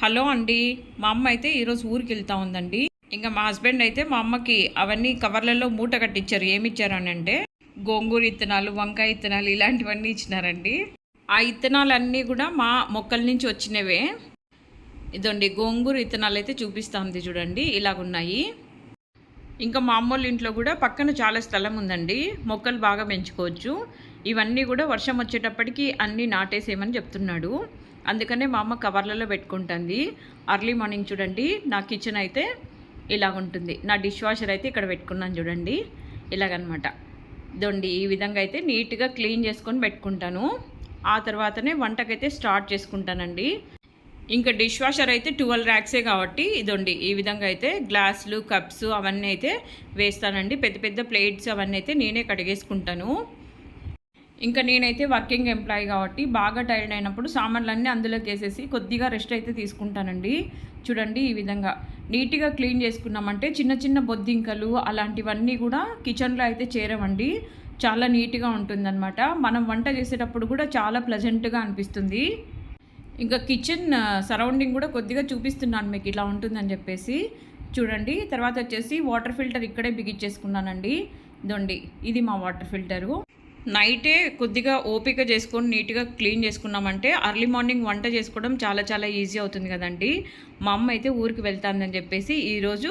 Hello అండి మా అమ్మ అయితే ఈరోజు ఊరికి వెళ్తా ఉందండి. ఇంకా మా హస్బెండ్ అయితే మా అమ్మకి అవన్నీ కవర్లలో మూట కట్టించారు ఏమిచ్చారు అని అంటే గోంగూర ఇత్తనాలు వంకాయ ఇత్తనాలు ఇలాంటివన్నీ ఇచ్చినారండి. ఆ ఇత్తనాలన్నీ కూడా మా మొక్కల నుంచి వచ్చినవే. ఇదండి గోంగూర ఇత్తనాలు అయితే చూపిస్తా ఉంది చూడండి ఇలాగున్నాయి. ఇంకా మా అమ్మోళ్ళ ఇంట్లో కూడా పక్కన చాలా స్థలం ఉందండి. మొక్కలు బాగా పెంచుకోవచ్చు. ఇవన్నీ కూడా వర్షం వచ్చేటప్పటికి అన్నీ నాటేసేయమని చెప్తున్నాడు. అందుకనే మా అమ్మ కవర్లలో పెట్టుకుంటుంది. అర్లీ మార్నింగ్ చూడండి నా కిచెన్ అయితే ఇలా ఉంటుంది నా డిష్ వాషర్ అయితే ఇక్కడ పెట్టుకున్నాను చూడండి. ఇలాగనమాట. దొండి ఈ విధంగా అయితే నీట్గా క్లీన్ చేసుకొని పెట్టుకుంటాను. ఆ తర్వాతనే వంటకైతే స్టార్ట్ చేసుకుంటానండి. ఇంకా డిష్ వాషర్ అయితే ట్వెల్వ్ ర్యాక్సే కాబట్టి ఇదండి ఈ విధంగా అయితే గ్లాసులు కప్స్ అవన్నీ అయితే వేస్తానండి. పెద్ద పెద్ద ప్లేట్స్ అవన్నీ అయితే నేనే కడిగేసుకుంటాను. ఇంకా నేనైతే వర్కింగ్ ఎంప్లాయీ కాబట్టి బాగా టైర్డ్ అయినప్పుడు సామాన్లన్నీ అందులోకి వేసేసి కొద్దిగా రెస్ట్ అయితే తీసుకుంటానండి. చూడండి ఈ విధంగా. నీట్గా క్లీన్ చేసుకున్నామంటే చిన్న చిన్న బొద్దింకలు అలాంటివన్నీ కూడా కిచెన్లో అయితే చేరవండి. చాలా నీట్గా ఉంటుందన్నమాట. మనం వంట చేసేటప్పుడు కూడా చాలా ప్లజెంట్గా అనిపిస్తుంది. ఇంకా కిచెన్ సరౌండింగ్ కూడా కొద్దిగా చూపిస్తున్నాను మీకు ఇలా ఉంటుందని చెప్పేసి. చూడండి తర్వాత వచ్చేసి వాటర్ ఫిల్టర్ ఇక్కడే బిగించేసుకున్నానండి. దొండి ఇది మా వాటర్ ఫిల్టరు. నైటే కొద్దిగా ఓపిక చేసుకొని నీట్గా క్లీన్ చేసుకున్నామంటే అర్లీ మార్నింగ్ వంట చేసుకోవడం చాలా చాలా ఈజీ అవుతుంది కదండి. మా అమ్మ అయితే ఊరికి వెళ్తానని చెప్పేసి ఈరోజు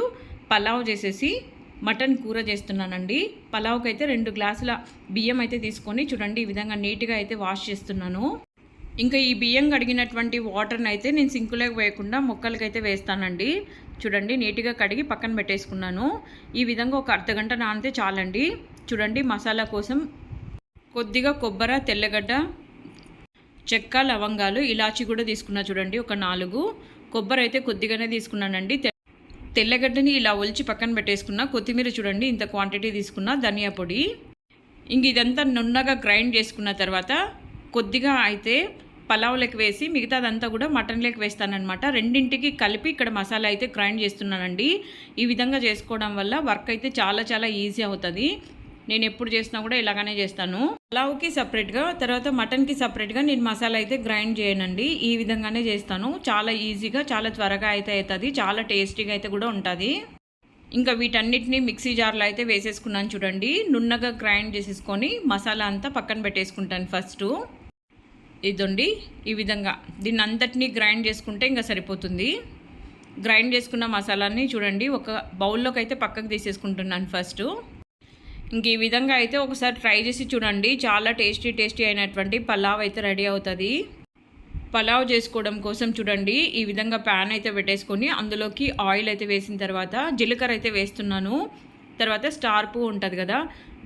పలావ్ చేసేసి మటన్ కూర చేస్తున్నానండి. పలావ్కి అయితే రెండు గ్లాసుల బియ్యం అయితే తీసుకొని చూడండి ఈ విధంగా నీట్గా అయితే వాష్ చేస్తున్నాను. ఇంకా ఈ బియ్యం కడిగినటువంటి వాటర్ని అయితే నేను సింకులోకి వేయకుండా మొక్కలకైతే వేస్తానండి. చూడండి నీట్గా కడిగి పక్కన పెట్టేసుకున్నాను. ఈ విధంగా ఒక అర్ధగంట నానితే చాలండి. చూడండి మసాలా కోసం కొద్దిగా కొబ్బరి తెల్లగడ్డ చెక్క లవంగాలు ఇలాచి కూడా తీసుకున్నా చూడండి ఒక నాలుగు. కొబ్బరి అయితే కొద్దిగానే తీసుకున్నానండి. తె- తెల్లగడ్డని ఇలా ఒలిచి పక్కన పెట్టేసుకున్నా కొత్తిమీర చూడండి ఇంత క్వాంటిటీ తీసుకున్నా ధనియా పొడి. ఇంక ఇదంతా నున్నగా గ్రైండ్ చేసుకున్న తర్వాత కొద్దిగా అయితే పలావులకు వేసి మిగతాదంతా కూడా మటన్లోకి వేస్తానమాట రెండింటికి కలిపి ఇక్కడ మసాలా అయితే గ్రైండ్ చేస్తున్నానండి. ఈ విధంగా చేసుకోవడం వల్ల వర్క్ అయితే చాలా చాలా ఈజీ అవుతుంది. నేను ఎప్పుడు చేసినా కూడా ఇలాగనే చేస్తాను. పలావ్కి సపరేట్గా తర్వాత మటన్కి సపరేట్గా నేను మసాలా అయితే గ్రైండ్ చేయనండి. ఈ విధంగానే చేస్తాను. చాలా ఈజీగా చాలా త్వరగా అయితే అవుతుంది. చాలా టేస్టీగా అయితే కూడా ఉంటుంది. ఇంకా వీటన్నిటిని మిక్సీ జార్లో అయితే వేసేసుకున్నాను చూడండి. నున్నగా గ్రైండ్ చేసేసుకొని మసాలా అంతా పక్కన పెట్టేసుకుంటాను ఫస్ట్. ఇదండి. ఈ విధంగా. దీన్ని అంతటినీ గ్రైండ్ చేసుకుంటే ఇంకా సరిపోతుంది. గ్రైండ్ చేసుకున్న మసాలాని చూడండి. ఒక బౌల్లోకి అయితే పక్కకు తీసేసుకుంటున్నాను ఫస్ట్. ఇంక ఈ విధంగా అయితే ఒకసారి ట్రై చేసి చూడండి. చాలా టేస్టీ టేస్టీ అయినటువంటి పలావ్ అయితే రెడీ అవుతుంది. పలావ్ చేసుకోవడం కోసం చూడండి. ఈ విధంగా ప్యాన్ అయితే పెట్టేసుకొని అందులోకి ఆయిల్ అయితే వేసిన తర్వాత జీలకర్ర అయితే వేస్తున్నాను. తర్వాత స్టార్ పువ్వు ఉంటుంది కదా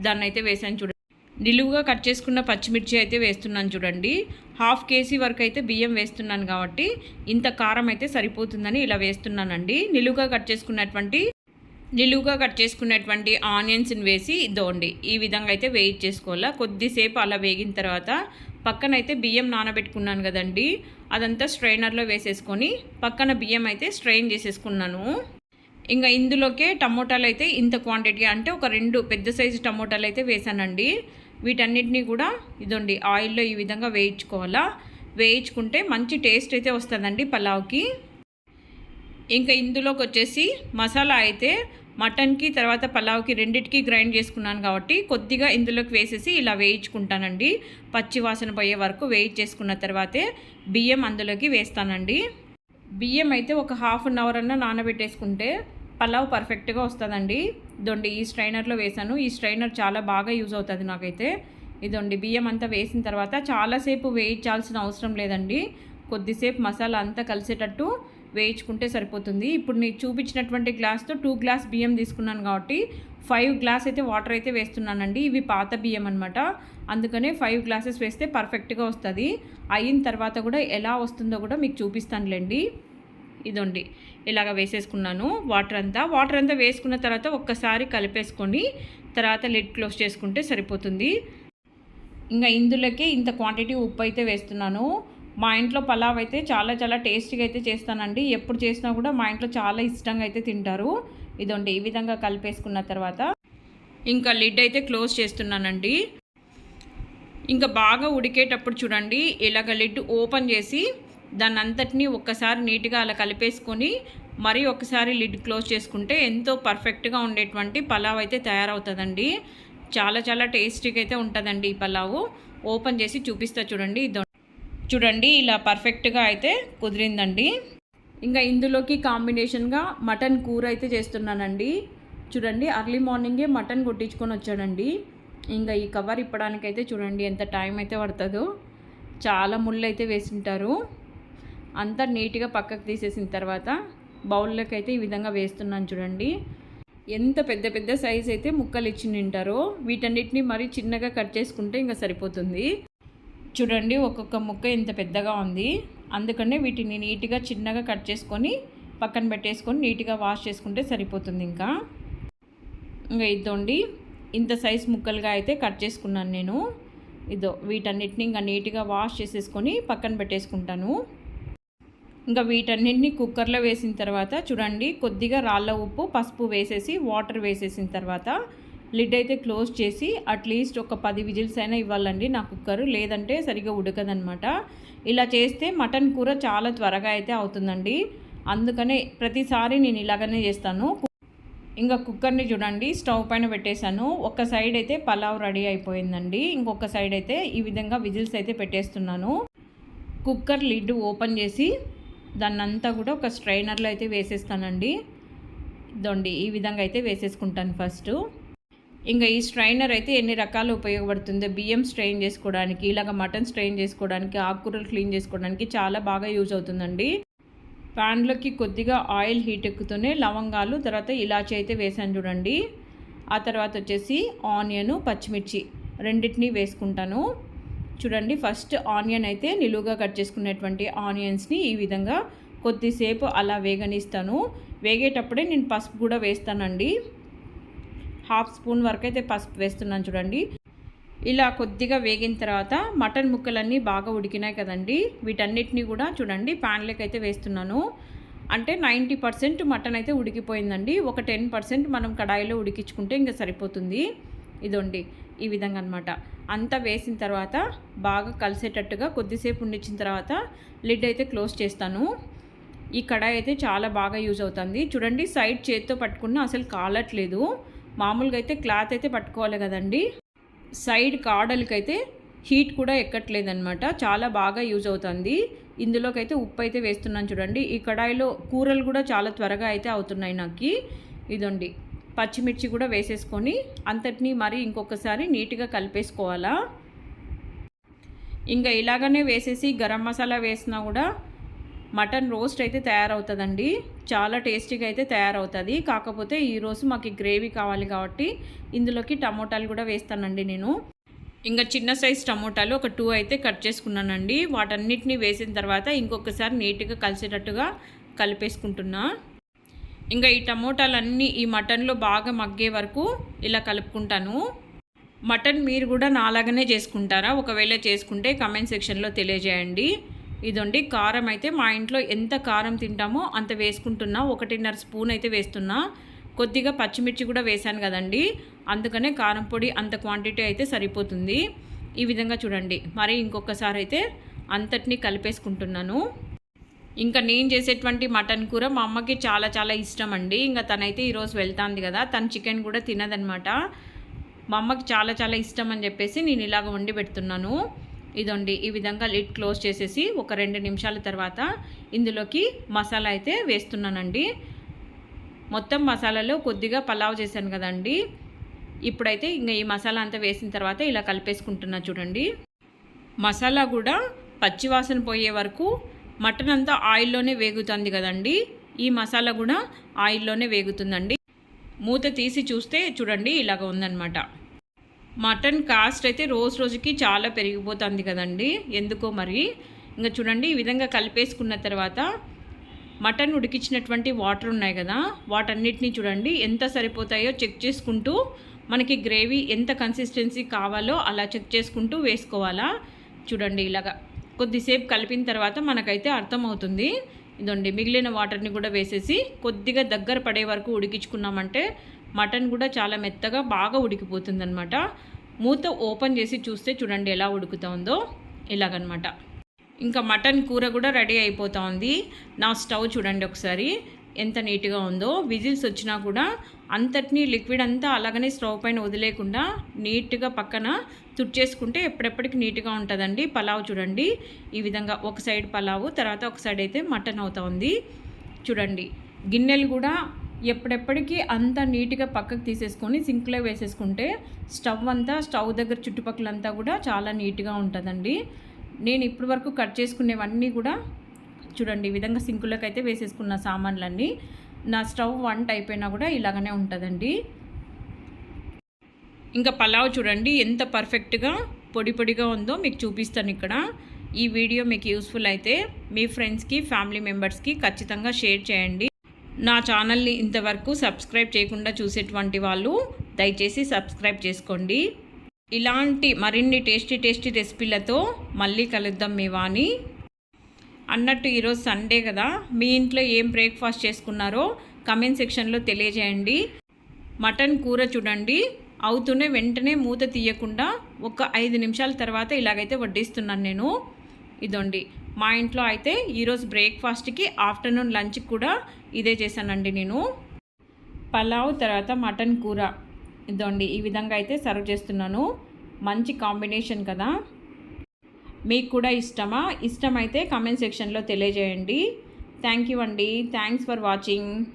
దాన్ని అయితే వేసాను చూడండి. నిలువుగా కట్ చేసుకున్న పచ్చిమిర్చి అయితే వేస్తున్నాను చూడండి. హాఫ్ కేజీ వరకు అయితే బియ్యం వేస్తున్నాను కాబట్టి ఇంత కారం అయితే సరిపోతుందని ఇలా వేస్తున్నానండి. నిలువుగా కట్ చేసుకున్నటువంటి నిలువుగా కట్ చేసుకున్నటువంటి ఆనియన్స్ని వేసి ఇదోండి. ఈ విధంగా అయితే వేయించేసుకోవాలా కొద్దిసేపు అలా వేగిన తర్వాత పక్కన అయితే బియ్యం నానబెట్టుకున్నాను కదండి. అదంతా స్ట్రైనర్లో వేసేసుకొని పక్కన బియ్యం అయితే స్ట్రెయిన్ చేసేసుకున్నాను. ఇంకా ఇందులోకే టమోటాలు అయితే ఇంత క్వాంటిటీ అంటే ఒక రెండు పెద్ద సైజు టమోటాలు అయితే వేసానండి. వీటన్నిటిని కూడా ఇదండి ఆయిల్లో ఈ విధంగా వేయించుకోవాలా? వేయించుకుంటే మంచి టేస్ట్ అయితే వస్తుందండి పలావ్కి. ఇంకా ఇందులోకి వచ్చేసి మసాలా అయితే మటన్కి తర్వాత పలావ్కి రెండిటికి గ్రైండ్ చేసుకున్నాను కాబట్టి కొద్దిగా ఇందులోకి వేసేసి ఇలా వేయించుకుంటానండి. పచ్చి వాసన పోయే వరకు వేయించేసుకున్న తర్వాతే బియ్యం అందులోకి వేస్తానండి. బియ్యం అయితే ఒక హాఫ్ అన్ అవర్ అన్న నానబెట్టేసుకుంటే పలావ్ పర్ఫెక్ట్గా వస్తుందండి. ఇదండి ఈ స్ట్రైనర్లో వేసాను. ఈ స్ట్రైనర్ చాలా బాగా యూజ్ అవుతుంది నాకైతే. ఇదండి బియ్యం అంతా వేసిన తర్వాత చాలాసేపు వేయించాల్సిన అవసరం లేదండి. కొద్దిసేపు మసాలా అంతా కలిసేటట్టు వేయించుకుంటే సరిపోతుంది. ఇప్పుడు నీకు చూపించినటువంటి గ్లాస్తో టూ గ్లాస్ బియ్యం తీసుకున్నాను కాబట్టి ఫైవ్ గ్లాస్ అయితే వాటర్ అయితే వేస్తున్నానండి. ఇవి పాత బియ్యం అనమాట అందుకనే ఫైవ్ గ్లాసెస్ వేస్తే పర్ఫెక్ట్గా వస్తుంది. అయిన తర్వాత కూడా ఎలా వస్తుందో కూడా మీకు చూపిస్తానులేండి. ఇదండి. ఇలాగ వేసేసుకున్నాను వాటర్ అంతా. వాటర్ అంతా వేసుకున్న తర్వాత ఒక్కసారి కలిపేసుకొని తర్వాత లిడ్ క్లోజ్ చేసుకుంటే సరిపోతుంది. ఇంకా ఇందులోకే ఇంత క్వాంటిటీ ఉప్పు అయితే వేస్తున్నాను. మా ఇంట్లో పలావ్ అయితే చాలా చాలా టేస్టీగా అయితే చేస్తానండి. ఎప్పుడు చేసినా కూడా మా ఇంట్లో చాలా ఇష్టంగా అయితే తింటారు. ఇదండి ఈ విధంగా కలిపేసుకున్న తర్వాత ఇంకా లిడ్ అయితే క్లోజ్ చేస్తున్నానండి. ఇంకా బాగా ఉడికేటప్పుడు చూడండి ఇలాగ లిడ్ ఓపెన్ చేసి దాన్ని అంతటినీ ఒక్కసారి నీట్గా అలా కలిపేసుకొని మరీ ఒకసారి లిడ్ క్లోజ్ చేసుకుంటే ఎంతో పర్ఫెక్ట్గా ఉండేటువంటి పలావ్ అయితే తయారవుతుందండి. చాలా చాలా టేస్టీగా అయితే ఉంటుందండి ఈ పలావు. ఓపెన్ చేసి చూపిస్తా చూడండి ఇదో చూడండి ఇలా పర్ఫెక్ట్గా అయితే కుదిరిందండి. ఇంకా ఇందులోకి కాంబినేషన్గా మటన్ కూర అయితే చేస్తున్నానండి. చూడండి అర్లీ మార్నింగే మటన్ కొట్టించుకొని వచ్చాడండి. ఇంకా ఈ కవర్ ఇప్పడానికైతే చూడండి ఎంత టైం అయితే పడుతుందో. చాలా ముళ్ళు అయితే వేసింటారు. అంతా నీట్గా పక్కకు తీసేసిన తర్వాత బౌల్లోకి అయితే ఈ విధంగా వేస్తున్నాను చూడండి. ఎంత పెద్ద పెద్ద సైజ్ అయితే ముక్కలు ఇచ్చి తింటారో వీటన్నిటిని మరీ చిన్నగా కట్ చేసుకుంటే ఇంకా సరిపోతుంది. చూడండి ఒక్కొక్క ముక్క ఇంత పెద్దగా ఉంది. అందుకనే వీటిని నీట్గా చిన్నగా కట్ చేసుకొని పక్కన పెట్టేసుకొని నీట్గా వాష్ చేసుకుంటే సరిపోతుంది ఇంకా. ఇంకా ఇదోండి ఇంత సైజ్ ముక్కలుగా అయితే కట్ చేసుకున్నాను నేను. ఇదో వీటన్నిటిని ఇంకా నీట్గా వాష్ చేసేసుకొని పక్కన పెట్టేసుకుంటాను. ఇంకా వీటన్నిటిని కుక్కర్లో వేసిన తర్వాత చూడండి కొద్దిగా రాళ్ళ ఉప్పు పసుపు వేసేసి వాటర్ వేసేసిన తర్వాత లిడ్ అయితే క్లోజ్ చేసి అట్లీస్ట్ ఒక పది విజిల్స్ అయినా ఇవ్వాలండి నా కుక్కర్. లేదంటే సరిగా ఉడకదనమాట ఇలా చేస్తే మటన్ కూర చాలా త్వరగా అయితే అవుతుందండి. అందుకనే ప్రతిసారి నేను ఇలాగనే చేస్తాను. ఇంకా కుక్కర్ని చూడండి స్టవ్ పైన పెట్టేశాను. ఒక సైడ్ అయితే పలావ్ రెడీ అయిపోయిందండి. ఇంకొక సైడ్ అయితే ఈ విధంగా విజిల్స్ అయితే పెట్టేస్తున్నాను. కుక్కర్ లిడ్ ఓపెన్ చేసి దాన్నంతా కూడా ఒక స్ట్రైనర్లో అయితే వేసేస్తానండి. దొండి ఈ విధంగా అయితే వేసేసుకుంటాను ఫస్ట్. ఇంకా ఈ స్ట్రైనర్ అయితే ఎన్ని రకాలు ఉపయోగపడుతుందో? బియ్యం స్ట్రెయిన్ చేసుకోవడానికి ఇలాగ మటన్ స్ట్రెయిన్ చేసుకోవడానికి ఆకుకూరలు క్లీన్ చేసుకోవడానికి చాలా బాగా యూజ్ అవుతుందండి. ప్యాన్లోకి కొద్దిగా ఆయిల్ హీట్ ఎక్కుతూనే లవంగాలు తర్వాత ఇలాచి అయితే వేసాను చూడండి. ఆ తర్వాత వచ్చేసి ఆనియన్ పచ్చిమిర్చి రెండింటిని వేసుకుంటాను. చూడండి ఫస్ట్ ఆనియన్ అయితే నిలువుగా కట్ చేసుకునేటువంటి ఆనియన్స్ని ఈ విధంగా కొద్దిసేపు అలా వేగనిస్తాను. వేగేటప్పుడే నేను పసుపు కూడా వేస్తానండి. హాఫ్ స్పూన్ వరకు అయితే పసుపు వేస్తున్నాను చూడండి. ఇలా కొద్దిగా వేగిన తర్వాత మటన్ ముక్కలన్నీ బాగా ఉడికినాయి కదండి. వీటన్నిటిని కూడా చూడండి ప్యాన్లోకి అయితే వేస్తున్నాను. అంటే నైంటీ పర్సెంట్ మటన్ అయితే ఉడికిపోయిందండి. ఒక టెన్ పర్సెంట్ మనం కడాయిలో ఉడికించుకుంటే ఇంకా సరిపోతుంది. ఇదండి ఈ విధంగా అనమాట అంతా వేసిన తర్వాత బాగా కలిసేటట్టుగా కొద్దిసేపు ఉండిచ్చిన తర్వాత లిడ్ అయితే క్లోజ్ చేస్తాను. ఈ కడాయి అయితే చాలా బాగా యూజ్ అవుతుంది. చూడండి సైడ్ చేతితో పట్టుకున్న అసలు కాలట్లేదు. మామూలుగా అయితే క్లాత్ అయితే పట్టుకోవాలి కదండి. సైడ్ కాడలకైతే హీట్ కూడా ఎక్కట్లేదనమాట చాలా బాగా యూజ్ అవుతుంది. ఇందులోకైతే ఉప్పు అయితే వేస్తున్నాను చూడండి. ఈ కడాయిలో కూరలు కూడా చాలా త్వరగా అయితే అవుతున్నాయి నాకు. ఇదండి. పచ్చిమిర్చి కూడా వేసేసుకొని అంతటినీ మరి ఇంకొకసారి నీట్గా కలిపేసుకోవాలా. ఇంకా ఇలాగనే వేసేసి గరం మసాలా వేసినా కూడా మటన్ రోస్ట్ అయితే తయారవుతుందండి. చాలా టేస్టీగా అయితే తయారవుతుంది. కాకపోతే ఈరోజు మాకు గ్రేవీ కావాలి కాబట్టి ఇందులోకి టమోటాలు కూడా వేస్తానండి నేను. ఇంకా చిన్న సైజ్ టమోటాలు ఒక టూ అయితే కట్ చేసుకున్నానండి. వాటన్నిటిని వేసిన తర్వాత ఇంకొకసారి నీట్గా కలిసేటట్టుగా కలిపేసుకుంటున్నా. ఇంకా ఈ టమోటాలన్నీ ఈ మటన్లో బాగా మగ్గే వరకు ఇలా కలుపుకుంటాను. మటన్ మీరు కూడా నాలాగనే చేసుకుంటారా? ఒకవేళ చేసుకుంటే కమెంట్ సెక్షన్లో తెలియజేయండి. ఇదండి కారం అయితే మా ఇంట్లో ఎంత కారం తింటామో అంత వేసుకుంటున్నా. ఒకటిన్నర స్పూన్ అయితే వేస్తున్నా. కొద్దిగా పచ్చిమిర్చి కూడా వేశాను కదండి. అందుకనే కారం పొడి అంత క్వాంటిటీ అయితే సరిపోతుంది. ఈ విధంగా చూడండి. మరి ఇంకొకసారి అయితే అంతటినీ కలిపేసుకుంటున్నాను. ఇంకా నేను చేసేటువంటి మటన్ కూర మా అమ్మకి చాలా చాలా ఇష్టం అండి. ఇంకా తనైతే ఈరోజు వెళ్తాంది కదా తను చికెన్ కూడా తినదనమాట. మా అమ్మకి చాలా చాలా ఇష్టం అని చెప్పేసి నేను ఇలాగ వండి పెడుతున్నాను. ఇదండి. ఈ విధంగా లిడ్ క్లోజ్ చేసేసి ఒక రెండు నిమిషాల తర్వాత ఇందులోకి మసాలా అయితే వేస్తున్నానండి. మొత్తం మసాలాలో కొద్దిగా పలావ్ చేశాను కదండి. ఇప్పుడైతే ఇంకా ఈ మసాలా అంతా వేసిన తర్వాత ఇలా కలిపేసుకుంటున్నా చూడండి. మసాలా కూడా పచ్చివాసన పోయే వరకు మటన్ అంతా ఆయిల్లోనే వేగుతుంది కదండి. ఈ మసాలా కూడా ఆయిల్లోనే వేగుతుందండి. మూత తీసి చూస్తే చూడండి ఇలాగ ఉందన్నమాట. మటన్ కాస్ట్ అయితే రోజు రోజుకి చాలా పెరిగిపోతుంది కదండి. ఎందుకో మరి? ఇంకా చూడండి ఈ విధంగా కలిపేసుకున్న తర్వాత మటన్ ఉడికించినటువంటి వాటర్ ఉన్నాయి కదా వాటన్నిటినీ చూడండి ఎంత సరిపోతాయో చెక్ చేసుకుంటూ మనకి గ్రేవీ ఎంత కన్సిస్టెన్సీ కావాలో అలా చెక్ చేసుకుంటూ వేసుకోవాలా. చూడండి ఇలాగా కొద్దిసేపు కలిపిన తర్వాత మనకైతే అర్థమవుతుంది. ఇదండి మిగిలిన వాటర్ని కూడా వేసేసి కొద్దిగా దగ్గర పడే వరకు ఉడికించుకున్నామంటే మటన్ కూడా చాలా మెత్తగా బాగా ఉడికిపోతుంది అనమాట మూత ఓపెన్ చేసి చూస్తే చూడండి ఎలా ఉడుకుతుందో. ఇలాగనమాట. ఇంకా మటన్ కూర కూడా రెడీ అయిపోతూ ఉంది నా స్టవ్ చూడండి ఒకసారి. ఎంత నీట్గా ఉందో. విజిల్స్ వచ్చినా కూడా అంతటినీ లిక్విడ్ అంతా అలాగనే స్టవ్ పైన వదిలేకుండా నీట్గా పక్కన తుడిచేసుకుంటే ఎప్పుడెప్పటికి నీట్గా ఉంటుందండి. పలావ్ చూడండి. ఈ విధంగా ఒక సైడ్ పలావు తర్వాత ఒక సైడ్ అయితే మటన్ అవుతా ఉంది చూడండి. గిన్నెలు కూడా ఎప్పుడెప్పటికీ అంతా నీట్గా పక్కకు తీసేసుకొని సింక్లో వేసేసుకుంటే స్టవ్ అంతా స్టవ్ దగ్గర చుట్టుపక్కలంతా కూడా చాలా నీట్గా ఉంటుందండి. నేను ఇప్పటి వరకు కట్ చేసుకునేవన్నీ కూడా చూడండి ఈ విధంగా సింకులోకి అయితే వేసేసుకున్న సామాన్లన్నీ నా స్టవ్ వంట అయిపోయినా కూడా ఇలాగనే ఉంటుందండి. ఇంకా పలావ్ చూడండి ఎంత పర్ఫెక్ట్గా పొడి పొడిగా ఉందో మీకు చూపిస్తాను ఇక్కడ. ఈ వీడియో మీకు యూస్ఫుల్ అయితే మీ ఫ్రెండ్స్కి ఫ్యామిలీ మెంబర్స్కి ఖచ్చితంగా షేర్ చేయండి. నా ఛానల్ని ఇంతవరకు సబ్స్క్రైబ్ చేయకుండా చూసేటువంటి వాళ్ళు దయచేసి సబ్స్క్రైబ్ చేసుకోండి. ఇలాంటి మరిన్ని టేస్టీ టేస్టీ రెసిపీలతో మళ్ళీ కలుద్దాం మీ వాణి. అన్నట్టు ఈరోజు సండే కదా మీ ఇంట్లో ఏం బ్రేక్ఫాస్ట్ చేసుకున్నారో కమెంట్ సెక్షన్లో తెలియజేయండి. మటన్ కూర చూడండి అవుతూనే వెంటనే మూత తీయకుండా ఒక ఐదు నిమిషాల తర్వాత ఇలాగైతే వడ్డిస్తున్నాను నేను. ఇదండి. మా ఇంట్లో అయితే ఈరోజు బ్రేక్ఫాస్ట్కి ఆఫ్టర్నూన్ లంచ్కి కూడా ఇదే చేశానండి నేను. పలావ్ తర్వాత మటన్ కూర. ఇదండి ఈ విధంగా అయితే సర్వ్ చేస్తున్నాను. మంచి కాంబినేషన్ కదా. మీకు కూడా ఇష్టమా? ఇష్టమైతే కమెంట్ సెక్షన్లో తెలియజేయండి. థ్యాంక్ యూ అండి. Thanks for watching.